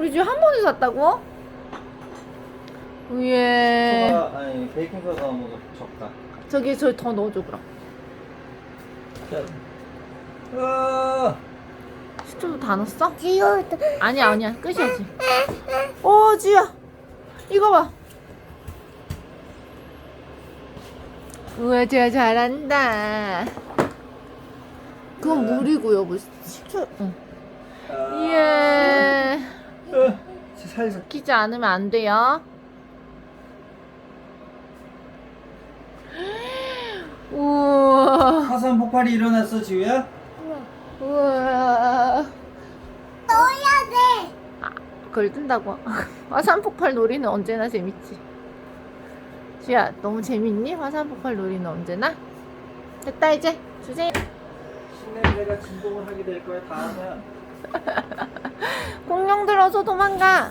우리 지금 한 번에 샀다고? 예. 소가 아니 베이킹 소다 너무 적다. 저기 저 더 넣어줘 그럼. 아, 식초도 다 넣었어? 지우도 아니야 아니야 끝이야지. 오 지야 이거 봐. 우와 지야 잘한다. 그건 물이고요 뭐 식초. 응. 예. 아, 살살. 끼지 않으면 안 돼요. 우와. 화산 폭발이 일어났어 지우야? 우와. 넣어야 돼. 그걸 뜬다고. 화산 폭발 놀이는 언제나 재밌지. 지야, 너무 재밌니? 화산 폭발 놀이는 언제나? 됐다 이제 주세요. 신냄새가 진동을 하게 될 거야 다음은. 들어서 도망가.